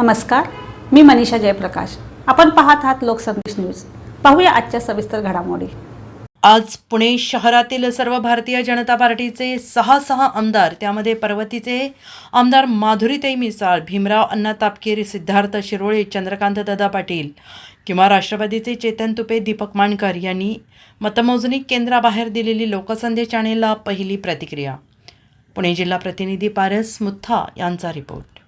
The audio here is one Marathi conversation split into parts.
नमस्कार मी मनीषा जयप्रकाश. आपण पाहत आहात लोकसंदेश न्यूज. पाहूया आजच्या सविस्तर घडामोडी. आज पुणे शहरातील सर्व भारतीय जनता पार्टीचे सहा सहा आमदार त्यामध्ये पर्वतीचे आमदार माधुरीताई मिसाळ भीमराव अण्णा तापकीर सिद्धार्थ शिरोळे चंद्रकांत दादा पाटील किंवा राष्ट्रवादीचे चेतन तुपे दीपक मानकर यांनी मतमोजणी केंद्राबाहेर दिलेली लोकसंदेश चॅनेलला पहिली प्रतिक्रिया. पुणे जिल्हा प्रतिनिधी पारस मुथा यांचा रिपोर्ट.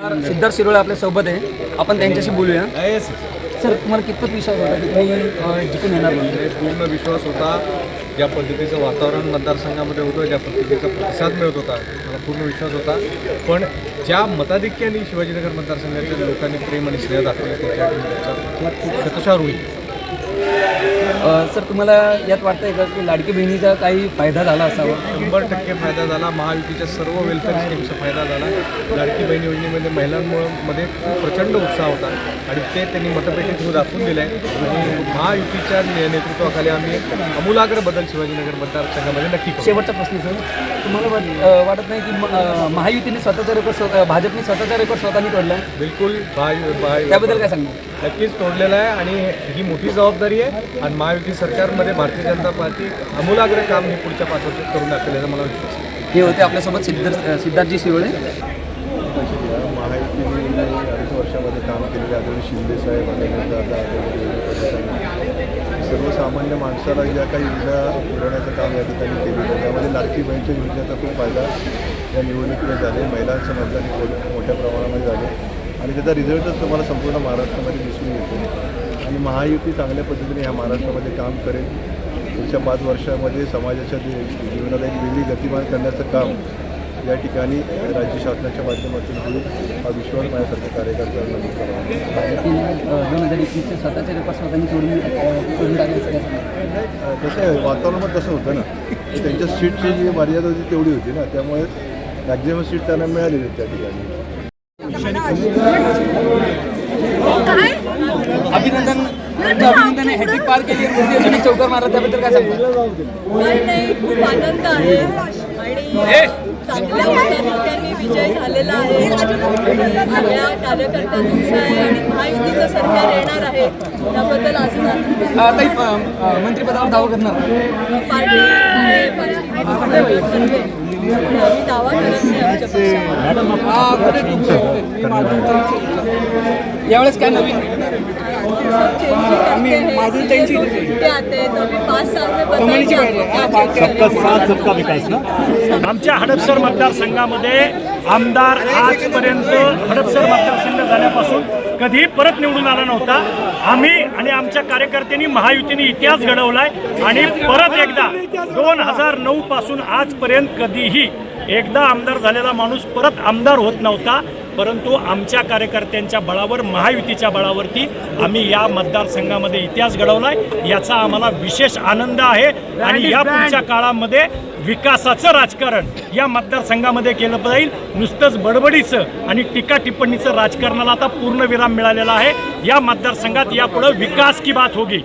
सिद्धार्थ शिरोळे आपल्यासोबत आहे. आपण त्यांच्याशी बोलूया. सर तुम्हाला कितपत विश्वास होता की तुम्ही जिंकून येणार म्हणजे पूर्ण विश्वास होता. ज्या पद्धतीचं वातावरण मतदारसंघामध्ये होतं ज्या पद्धतीचा प्रतिसाद मिळत होता मला पूर्ण विश्वास होता. पण ज्या मताधिक्याने शिवाजीनगर मतदारसंघाच्या लोकांनी प्रेम आणि स्नेह दाखवले त्याच्या त्याचा खूप शतशार होईल सर तुम्हाला यात वाटतंय का की लाडकी बहिणीचा काही फायदा झाला असावा? शंभर टक्के फायदा झाला. महायुतीच्या सर्व वेलफेअर स्कीमचा फायदा झाला. लाडकी बहीण योजनेमध्ये महिलांमध्ये खूप प्रचंड उत्साह होता आणि ते त्यांनी मतपेटीत दाखवून दिलं आहे आणि महायुतीच्या ने- नेतृत्वाखाली आम्ही अमूलाग्र बदल शिवाजीनगर मतदारसंघामध्ये नक्की करू. शेवटचा प्रश्न सर. तुम्हाला वाट- अं, वाटत नाही की म- अं, महायुतीने स्वतःचा रेकॉर्ड स्वतः भाजपने स्वतःचा रेकॉर्ड स्वतःने तोडला? बिलकुल. त्याबद्दल काय सांगणार? नक्कीच तोडलेला आहे आणि ही मोठी जबाबदारी आहे. आणि महायुती सरकारमध्ये भारतीय जनता पार्टी अमूलाग्र काम हे पुढच्या पाच वर्षात करून दाखवल्याचा मला विश्वास आहे. हे होते आपल्यासोबत सिद्धार्थ अं, सिद्धार्थजी शिरोळे. महायुतीने अडीच वर्षामध्ये काम केलेले आदरणीय शिंदे साहेब आदरणीय सर्वसामान्य माणसाला ज्या काही योजना पुरवण्याचं काम या ठिकाणी केलेलं त्यामध्ये लाडकी बहीणच्या योजनेचा खूप फायदा या निवडणुकीला झाले. महिलांचं मतदान हे मोठ्या प्रमाणामध्ये झाले. आणि त्याचा रिझल्टच तुम्हाला संपूर्ण महाराष्ट्रामध्ये दिसून येतो. आणि महायुती चांगल्या पद्धतीने ह्या महाराष्ट्रामध्ये काम करेल. पुढच्या पाच वर्षामध्ये समाजाच्या जीवनाला एक वेगळी गतिमान करण्याचं काम या ठिकाणी राज्य शासनाच्या माध्यमातून होईल हा विश्वास माझ्यासारख्या कार्यकर्त्यांना दोन हजार एकवीसचे स्वतःचे रेकॉर्ड स्वतःने कसं आहे तसं होतं ना. की त्यांच्या सीटची जी मर्यादा होती तेवढी होती ना. त्यामुळे मॅक्झिमम सीट त्यांना मिळालेली त्या ठिकाणी. अभिनंदन. अभिनंदन हॅट्रिक पार केली. यांनी चौकार मारला. त्याबद्दल काय सांगणार? नाही नाही. खूप आनंद आहे. आणि चांगल्या विजय झालेला आहे. सगळ्या कार्यकर्त्यांचा आहे आणि महायुतीचं सरकार येणार आहे. त्याबद्दल अजून मंत्रिपदावर दावा करणार. पार्टी. आम्ही दावा करत यावेळेस काय नवीन? आम्ही माझून त्यांची आते तो अभी पाच साल में बदल सबका साथ सबका विकास ना? आमच्या हडपसर मतदारसंघामध्ये आमदार आजपर्यंत हडपसर झाल्यापासून कधीही परत निवडून आला नव्हता. आम्ही आणि आमच्या कार्यकर्त्यांनी महायुतीने इतिहास घडवलाय आणि परत एकदा दोन हजार नऊ पासून आजपर्यंत कधीही एकदा आमदार झालेला माणूस परत आमदार होत नव्हता. परंतु आमच्या कार्यकर्त्यांच्या बळावर महायुतीच्या बळावरती आम्ही या मतदारसंघामध्ये इतिहास घडवलाय. याचा आम्हाला विशेष आनंद आहे. आणि या पुढच्या काळामध्ये विकासाचं राजकारण या मतदारसंघामध्ये केलं जाईल. नुसतंच बडबडीचं आणि टीका टिप्पणीचं राजकारणाला आता पूर्ण विराम मिळालेला आहे. या मतदारसंघात यापुढं विकास की बात होगी.